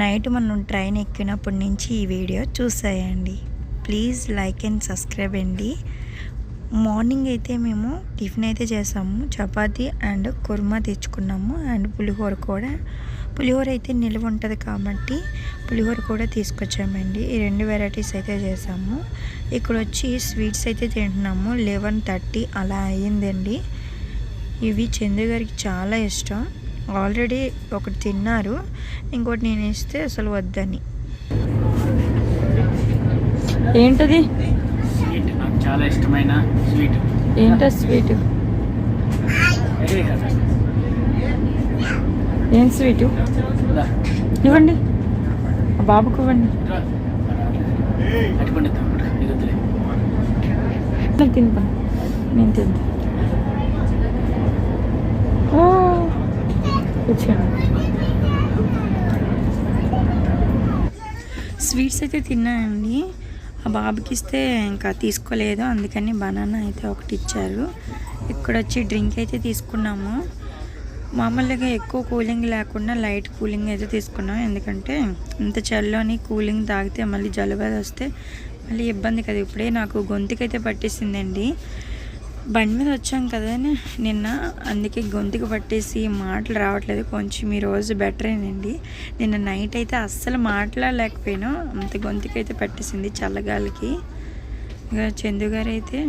Night మనం train ఎక్కినప్పటి నుంచి ఈ వీడియో చూసేయండి. ప్లీజ్ లైక్ అండ్ సబ్స్క్రైబ్ అండి. మార్నింగ్ అయితే మేము టిఫిన్ అయితే చేసాము. చపాతి అండ్ కుర్మా తెచ్చుకున్నాము. అండ్ పులిహోర కూడా. పులిహోర అయితే నిల్వ ఉంటుంది కాబట్టి పులిహోర కూడా తీసుకొచ్చామండి. ఈ రెండు వెరైటీస్ అయితే చేసాము. ఇక్కడ వచ్చి స్వీట్స్ అయితే తింటున్నాము. లెవెన్ థర్టీ అలా అయ్యిందండి. ఇవి చందు గారికి చాలా ఇష్టం. ఆల్రెడీ ఒకటి తిన్నారు. ఇంకోటి నేను ఇస్తే అసలు వద్దని. ఏంటది? స్వీట్ నాకు చాలా ఇష్టమైన స్వీట్. ఏంటో స్వీట్? ఏం స్వీట్? ఇవ్వండి. బాబుకు ఇవ్వండి. నేను తినిపను నేను తింటా. కూర్చోండి స్వీట్స్ అయితే తిన్నానండి. ఆ బాబుకి ఇస్తే ఇంకా తీసుకోలేదు. అందుకని బనానా అయితే ఒకటి ఇచ్చారు. ఇక్కడ వచ్చి డ్రింక్ అయితే తీసుకున్నాము. మామూలుగా ఎక్కువ కూలింగ్ లేకుండా లైట్ కూలింగ్ అయితే తీసుకున్నాం. ఎందుకంటే ఇంత చల్లని కూలింగ్ తాగితే మళ్ళీ జలుబు వస్తే మళ్ళీ ఇబ్బంది కదా. ఇప్పుడే నాకు గొంతుకైతే పట్టేసిందండి. బండి మీద వచ్చాం కదా నిన్న అందుకే గొంతుకు పట్టేసి మాటలు రావట్లేదు. కొంచెం ఈ రోజు బెటరేనండి నిన్న నైట్ అయితే అస్సలు మాట్లాడలేకపోయాను అంత గొంతుకైతే పట్టేసింది చల్లగాలికి. ఇక చందు గారు అయితే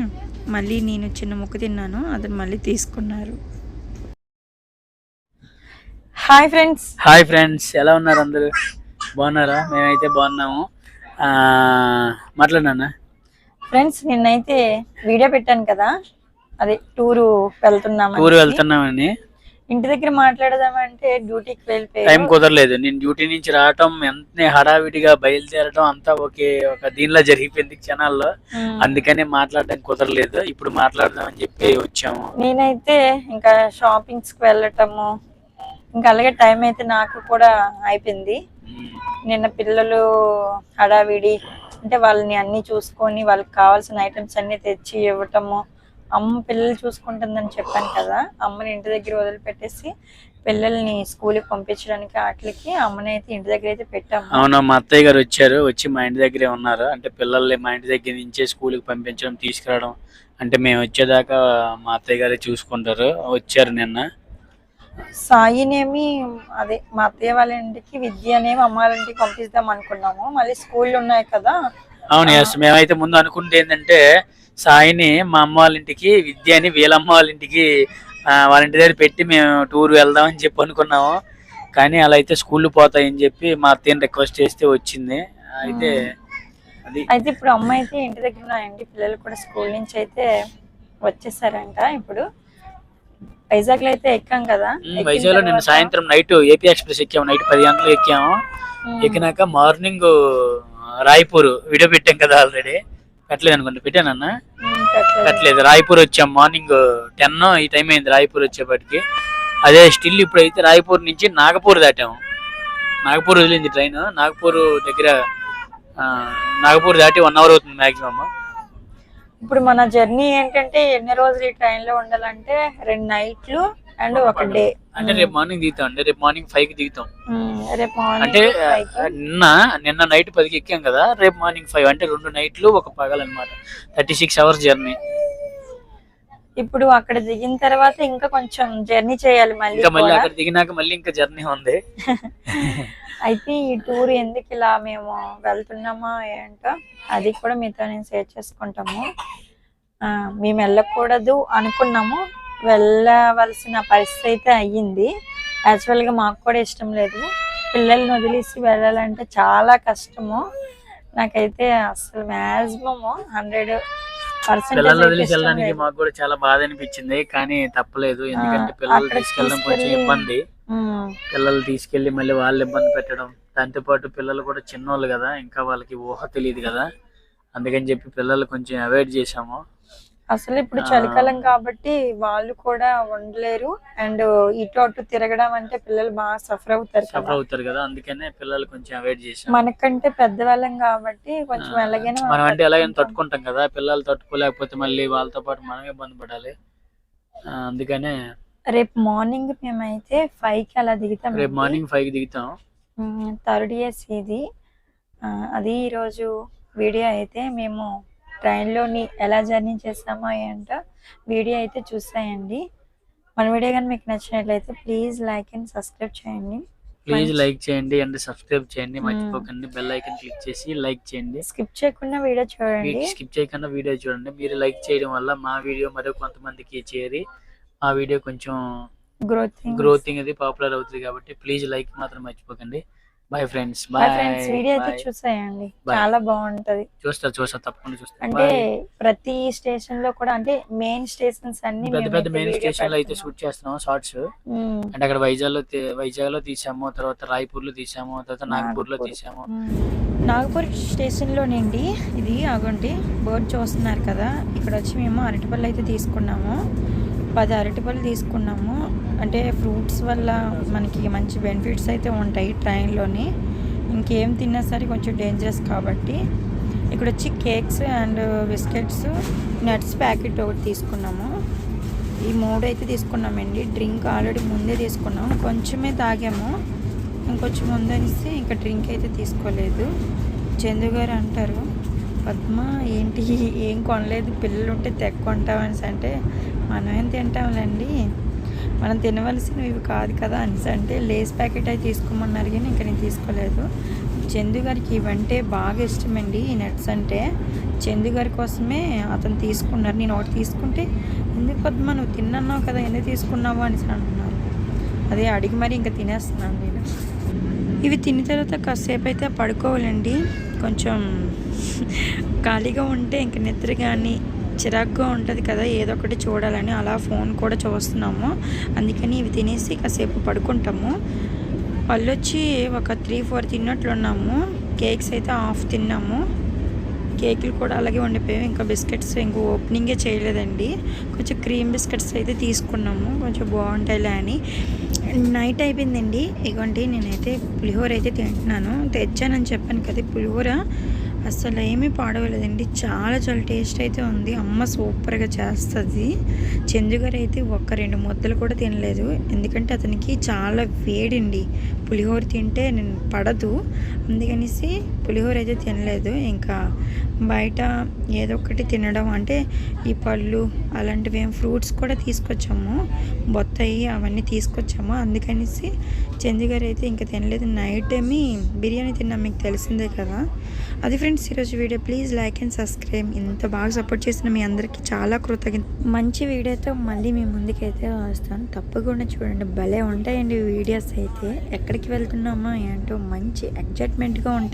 మళ్ళీ నేను చిన్న ముక్క తిన్నాను అతను మళ్ళీ తీసుకున్నారు. హాయ్ ఫ్రెండ్స్ హాయ్ ఫ్రెండ్స్ ఎలా ఉన్నారు అందరూ? బాగున్నారా? మేమైతే బాగున్నాము. ఆ, మాట్లాడినా ఫ్రెండ్స్ నిన్నైతే వీడియో పెట్టాను కదా. అదే టూరు వెళ్తున్నాము ఊరు వెళ్తున్నామని ఇంటి దగ్గర మాట్లాడదామంటే డ్యూటీకి టైం వెళ్ళిపోయాం కుదరలేదు. నేను డ్యూటీ నుంచి రావటం వెంటనే హడావిడిగా బయలుదేరటం అంతా ఒకే ఒక దీనిలో జరిగిపోయింది క్షణాల్లో. అందుకనే మాట్లాడడం కుదరలేదు. ఇప్పుడు మాట్లాడదామని చెప్పి వచ్చాము. నేనైతే ఇంకా షాపింగ్స్కి వెళ్ళటము ఇంకా అలాగే టైం అయితే నాకు కూడా అయిపోయింది. నిన్న పిల్లలు హడావిడి అంటే వాళ్ళని అన్ని చూసుకొని వాళ్ళకి కావాల్సిన ఐటమ్స్ అన్ని తెచ్చి ఇవ్వటము అమ్మ పిల్లలు చూసుకుంటుందని చెప్పాను కదా అమ్మని ఇంటి దగ్గర వదిలిపెట్టేసి పిల్లల్ని స్కూల్కి పంపించడానికి వాటికి అమ్మని అయితే ఇంటి దగ్గర అయితే పెట్టాము. అవును మా అత్తయ్య గారు వచ్చారు వచ్చి మా ఇంటి దగ్గరే ఉన్నారు. అంటే పిల్లల్ని మా ఇంటి దగ్గర నుంచే స్కూల్కి పంపించడం తీసుకురావడం అంటే మేము వచ్చేదాకా మా అత్తయ్య గారే చూసుకుంటారు. వచ్చారు నిన్న. సాయినేమి అదే మా అత్తయ్య వాళ్ళ ఇంటికి విద్యనేమి అమ్మ వాళ్ళ ఇంటికి పంపిద్దాం అనుకున్నాము. మళ్ళీ స్కూళ్ళు ఉన్నాయి కదా. అవును ఎస్ మేమైతే ముందు అనుకుంటే ఏంటంటే సాయిని మా అమ్మ వాళ్ళ ఇంటికి విద్యని వీళ్ళమ్మ వాళ్ళ ఇంటికి వాళ్ళ ఇంటి దగ్గర పెట్టి మేము టూర్ వెళ్దామని చెప్పి అనుకున్నాము. కానీ అలా అయితే స్కూల్ పోతాయని చెప్పి మా అత్తయ్యని రిక్వెస్ట్ చేస్తే వచ్చింది. అయితే అది అయితే ఇప్పుడు అమ్మ అయితే ఇంటి దగ్గర ఉన్నాయండి పిల్లలు కూడా స్కూల్ నుంచి అయితే వచ్చేసారంట ఇప్పుడు. వైజాగ్లో అయితే ఎక్కాం కదా. వైజాగ్లో తర్వాత- సాయంత్రం నైట్ ఏపీ ఎక్స్ప్రెస్ ఎక్కాము నైట్ పది గంటలకు ఎక్కాము ఎక్కినాక మార్నింగ్ రాయ్పూర్ వీడియో పెట్టాం కదా ఆల్రెడీ. పెట్టలేదు అనుకుంటా పెట్టానన్నా పెట్టలేదు. రాయ్పూర్ వచ్చాం. మార్నింగ్ టెన్ ఈ టైం అయింది రాయ్పూర్ వచ్చేపటికి. అదే స్టిల్ ఇప్పుడైతే రాయ్పూర్ నుంచి నాగపూర్ దాటాము నాగపూర్ వదిలింది ట్రైన్ నాగపూర్ దగ్గర నాగపూర్ దాటి వన్ అవర్ అవుతుంది మాక్సిమం ఇప్పుడు మన జర్నీ ఏంటంటే ఎన్ని రోజులు ఈ ట్రైన్లో ఉండాలంటే రెండు నైట్లు అండ్ ఒక డే అంటే రేపు మార్నింగ్ దిగుతాం అండి. రేపు మార్నింగ్ ఫైవ్కి దిగుతాం. రేపు అంటే మార్నింగ్ నిన్న నిన్న నైట్ పదికి ఎక్కాం కదా. రేపు మార్నింగ్ ఫైవ్ అంటే రెండు నైట్లు ఒక పగలు అనమాట థర్టీ సిక్స్ అవర్స్ జర్నీ ఇప్పుడు అక్కడ దిగిన తర్వాత ఇంకా కొంచెం జర్నీ చేయాలి మళ్ళీ ఇంకా మళ్ళీ కూడా. అక్కడ దిగినాక మళ్ళీ ఇంకా జర్నీ ఉంది. అయితే ఈ టూర్ ఎందుకు ఇలా మేము వెళ్తున్నామో ఏంటో అది కూడా మీతో నేను షేర్ చేసుకుంటాము. ఆ, మేము వెళ్ళకూడదు అనుకున్నాము. వెళ్ళవలసిన పరిస్థితి అయితే అయ్యింది. యాక్చువల్గా మాకు కూడా ఇష్టం లేదు. పిల్లల్ని వదిలేసి వెళ్ళాలంటే చాలా కష్టము. నాకైతే అసలు మాక్సిమం హండ్రెడ్ పిల్లలు వదిలేసి పర్సెంట్ వెళ్ళడానికి మాకు కూడా చాలా బాధ అనిపించింది. కానీ తప్పలేదు. ఎందుకంటే పిల్లలు తీసుకెళ్ళడం కొంచెం ఇబ్బంది. పిల్లలు తీసుకెళ్ళి మళ్ళీ వాళ్ళు ఇబ్బంది పెట్టడం దాంతో పాటు పిల్లలు కూడా చిన్నోళ్ళు కదా ఇంకా వాళ్ళకి ఊహ తెలియదు కదా. అందుకని చెప్పి పిల్లలు కొంచెం అవాయిడ్ చేసాము అసలు ఇప్పుడు చలికాలం కాబట్టి వాళ్ళు కూడా ఉండలేరు అండ్ ఇటు అటు తిరగడం అంటే పిల్లలు బాగా సఫర్ అవుతారు సఫర్ అవుతారు కదా. అందుకనే పిల్లలు కొంచెం అవాయిడ్ చేసాం మనకంటే పెద్దవాళ్ళం కాబట్టి కొంచెం ఎలాగైనా మనం అంటే ఎలాగైనా తట్టుకుంటాం. కదా. పిల్లలు తట్టుకోలేకపోతే మళ్ళీ వాళ్ళతో పాటు మనమే ఇబ్బంది పడాలి అందుకనే రేపు మార్నింగ్ మేమైతే ఫైవ్కి అలా దిగుతాం రేపు మార్నింగ్ ఫైవ్కి దిగుతాం. థర్డ్ ఇయర్స్ ఇది. అది ఈరోజు వీడియో అయితే మేము ట్రైన్లోని ఎలా జర్నీ చేస్తామో ఏంటో వీడియో అయితే చూసాయండి. మన వీడియో కానీ మీకు నచ్చినట్లయితే ప్లీజ్ లైక్ అండ్ సబ్స్క్రైబ్ చేయండి. ప్లీజ్ లైక్ చేయండి అండ్ సబ్స్క్రైబ్ చేయండి. మర్చిపోకండి. బెల్ ఐకన్ క్లిక్ చేసి లైక్ చేయండి. స్కిప్ చేయకుండా వీడియో చూడండి. స్కిప్ చేయకుండా వీడియో చూడండి. మీరు లైక్ చేయడం వల్ల మా వీడియో మరో కొంతమందికి చేరి మా వీడియో కొంచెం గ్రోత్ గ్రోతింగ్ అది పాపులర్ అవుతుంది కాబట్టి ప్లీజ్ లైక్ మాత్రం మర్చిపోకండి. Bye friends bye bye friends video అయితే చూసేయండి. చాలా బాగుంటది. చూస్తా చూస్తా. తప్పకుండా చూస్తా. అంటే. ప్రతి స్టేషన్లో కూడా అంటే మెయిన్ స్టేషన్స్ అన్ని పెద్ద పెద్ద మెయిన్ స్టేషన్లో అయితే. షూట్ చేస్తున్నాం షార్ట్స్ అంటే అక్కడ వైజాగ్లో వైజాగ్లో తీసాము తర్వాత రాయ్పూర్లో తీసాము తర్వాత నాగపూర్. లో. తీసాము. నాగపూర్ స్టేషన్ లోనండి ఇది ఆగండి. బోర్డు చూస్తున్నారు కదా. ఇక్కడ వచ్చి మేము అరటిపళ్ళు అయితే తీసుకున్నాము. పది అరటిపళ్ళు తీసుకున్నాము. అంటే ఫ్రూట్స్ వల్ల మనకి మంచి బెనిఫిట్స్ అయితే ఉంటాయి ట్రైన్లోని. ఇంకేం తిన్నా సరే కొంచెం డేంజరస్ కాబట్టి. ఇక్కడ వచ్చి cakes and biscuits nuts packet ఒకటి తీసుకున్నాము. ఈ మూడు అయితే తీసుకున్నామండి. డ్రింక్ ఆల్రెడీ ముందే తీసుకున్నాము కొంచెమే తాగాము. ఇంకొంచెం ముందనిస్తే ఇంకా డ్రింక్ అయితే తీసుకోలేదు. చందు గారు అంటారు పద్మ ఏంటి? ఏం కొనలేదు. పిల్లలు ఉంటే తెగ కొంటామనేసి అంటే మనం ఏం తింటాంలేండి? మనం తినవలసినవి ఇవి కాదు కదా అనేసి అంటే లేస్ ప్యాకెట్ అయితే తీసుకోమన్నారు కానీ ఇంకా నేను తీసుకోలేదు. చందు గారికి ఇవంటే బాగా ఇష్టమండి ఈ నట్స్ అంటే. చందు గారి కోసమే అతను తీసుకున్నారు. నేను ఒకటి తీసుకుంటే ఎందుకు పద్మ నువ్వు తిన్నావు కదా ఎందుకు తీసుకున్నావు? అని అంటున్నారు. అదే అడిగి మరి ఇంకా తినేస్తున్నాను నేను. ఇవి తిన్న తర్వాత కాసేపు అయితే పడుకోవాలండి. కొంచెం ఖాళీగా ఉంటే ఇంక నిద్ర కానీ చిరాగ్గా ఉంటుంది కదా ఏదో ఒకటి చూడాలని అలా ఫోన్ కూడా చూస్తున్నాము. అందుకని ఇవి తినేసి కాసేపు పడుకుంటాము. పళ్ళు వచ్చి ఒక త్రీ ఫోర్ తిన్నట్లున్నాము. కేక్స్ అయితే హాఫ్ తిన్నాము. కేకులు కూడా అలాగే ఉండిపోయాయి. ఇంకా బిస్కెట్స్ ఇంకో ఓపెనింగే చేయలేదండి. కొంచెం క్రీమ్ బిస్కెట్స్ అయితే తీసుకున్నాము. కొంచెం బాగుంటాయిలే అని. నైట్ అయిపోయిందండి. ఇగోండి నేనైతే పులిహోర అయితే తింటున్నాను. తెచ్చానని చెప్పాను కదా పులిహోర. అసలు ఏమీ పాడవలేదండి. చాలా చాలా టేస్ట్ అయితే ఉంది. అమ్మ సూపర్గా చేస్తుంది. చందుగారు అయితే ఒక్క రెండు ముద్దలు కూడా తినలేదు. ఎందుకంటే అతనికి చాలా వేడండి. పులిహోర తింటే నేను పడదు. అందుకనేసి పులిహోర అయితే తినలేదు. ఇంకా బయట ఏదో ఒకటి తినడం అంటే ఈ పళ్ళు అలాంటివి ఏం ఫ్రూట్స్ కూడా తీసుకొచ్చాము. బొత్తాయి అవన్నీ తీసుకొచ్చాము. అందుకనేసి చందుగారు అయితే ఇంకా తినలేదు. నైట్ ఏమి బిర్యానీ తిన్నాం మీకు తెలిసిందే కదా. అది ఫ్రెండ్స్ ఈరోజు video. Please like and subscribe ఇంత బాగా సపోర్ట్ చేసిన మీ అందరికీ చాలా కృతజ్ఞత మంచి వీడియోతో మళ్ళీ మీ ముందుకైతే వస్తాను. తప్పకుండా చూడండి. భలే ఉంటాయండి వీడియోస్ అయితే. ఎక్కడికి వెళ్తున్నామో ఏంటో మంచి ఎగ్జైట్మెంట్గా ఉంటుంది.